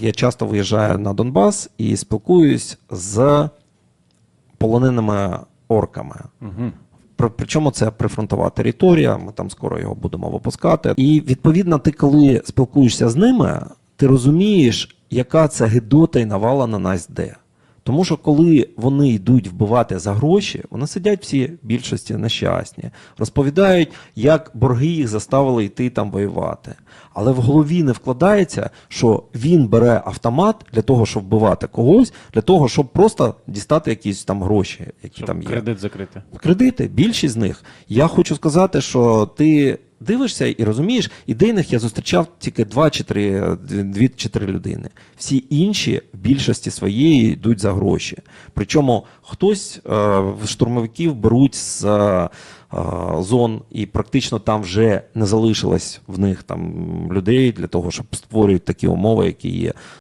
Я часто виїжджаю на Донбас і спілкуюсь з полоненими орками. Угу. При- Причому це прифронтова територія, ми там скоро його будемо випускати. І відповідно, ти, коли спілкуєшся з ними, ти розумієш, яка це гидота і навала на нас йде. Тому що коли вони йдуть вбивати за гроші, вони сидять всі більшості нещасні, розповідають, як борги їх заставили йти там воювати. Але в голові не вкладається, що він бере автомат для того, щоб вбивати когось, для того, щоб просто дістати якісь там гроші, які Щоб там є. кредит закрити. Кредити, більшість з них. Я хочу сказати, що ти дивишся і розумієш, ідейних я зустрічав тільки два чи три, дві чи три людини. Всі інші в більшості своєї йдуть за гроші. Причому хтось е, штурмовиків беруть з е, зон, і практично там вже не залишилось в них там людей для того, щоб створюють такі умови, які є.